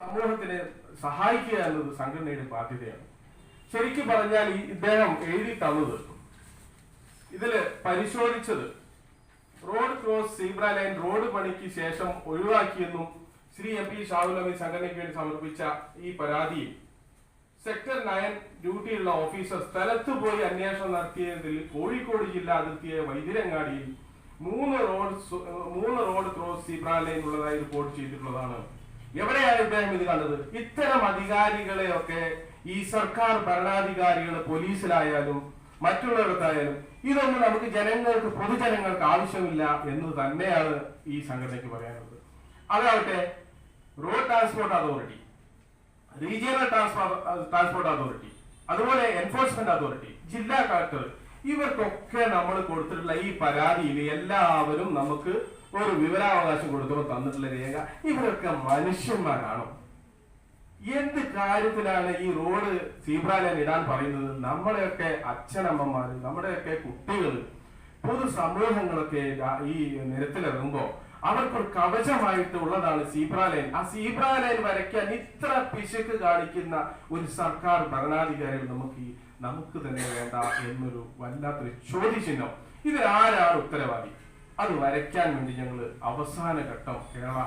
സമൂഹത്തിനെ സഹായിക്കുക എന്നത് സംഘടനയുടെ ബാധ്യതയാണ്. ശരിക്കും പറഞ്ഞാൽ ഈ ഇദ്ദേഹം എഴുതി തന്നത് ഇതിൽ പരിശോധിച്ചത് road cross zebra line road പണിക്ക് ശേഷം ഒഴിവാക്കിയെന്നും ശ്രീ എം പി ഷാഹുലമി സംഘടനയ്ക്ക് വേണ്ടി സമർപ്പിച്ച ഈ പരാതിയിൽ സെക്ടർ നയൻ ഡ്യൂട്ടിയുള്ള ഓഫീസർ സ്ഥലത്ത് പോയി അന്വേഷണം നടത്തിയതിൽ കോഴിക്കോട് ജില്ലാ അതിർത്തിയെ വൈദ്യരങ്ങാടിയിൽ മൂന്ന് റോഡ് മൂന്ന് റോഡ് ക്രോസ് സീബ്ര ലൈൻ ഉള്ളതായി റിപ്പോർട്ട് ചെയ്തിട്ടുള്ളതാണ്. എവിടെയാണ് ഇദ്ദേഹം ഇത് കണ്ടത്? ഇത്തരം അധികാരികളെയൊക്കെ ഈ സർക്കാർ ഭരണാധികാരികൾ പോലീസിലായാലും മറ്റുള്ളവർക്കായാലും ഇതൊന്നും നമുക്ക് ജനങ്ങൾക്ക് പൊതുജനങ്ങൾക്ക് ആവശ്യമില്ല എന്ന് തന്നെയാണ് ഈ സംഘടനയ്ക്ക് പറയാനുള്ളത്. അതാവട്ടെ road transport authority regional transport transport authority അതുപോലെ എൻഫോഴ്സ്മെന്റ് അതോറിറ്റി ജില്ലാ കളക്ടർ ഇവർക്കൊക്കെ നമ്മൾ കൊടുത്തിട്ടുള്ള ഈ പരാതിയിൽ എല്ലാവരും നമുക്ക് ഒരു വിവരാവകാശം കൊടുത്തപ്പോൾ തന്നിട്ടുള്ള രേഖ. ഇവരൊക്കെ മനുഷ്യന്മാരാണോ? എന്ത് കാര്യത്തിലാണ് ഈ റോഡ് സീബ്രാലയം ഇടാൻ പറയുന്നത്? നമ്മളെയൊക്കെ അച്ഛനമ്മമാര് നമ്മുടെയൊക്കെ കുട്ടികൾ പൊതു സമൂഹങ്ങളൊക്കെ ഈ നിരത്തിലിറങ്ങുമ്പോ അവർക്കൊരു കവചമായിട്ട് ഉള്ളതാണ് സീബ്ര ലൈൻ ആ സീബ്ര ലൈൻ വരയ്ക്കാൻ ഇത്ര പിശക്ക് കാണിക്കുന്ന ഒരു സർക്കാർ ഭരണാധികാരികൾ നമുക്ക് നമുക്ക് തന്നെ വേണ്ട എന്നൊരു വല്ലാത്തൊരു ചോദ്യചിഹ്നം. ഇതിൽ ആരാണ് ഉത്തരവാദി? അത് വരയ്ക്കാൻ വേണ്ടി ഞങ്ങൾ അവസാന ഘട്ടം കേരള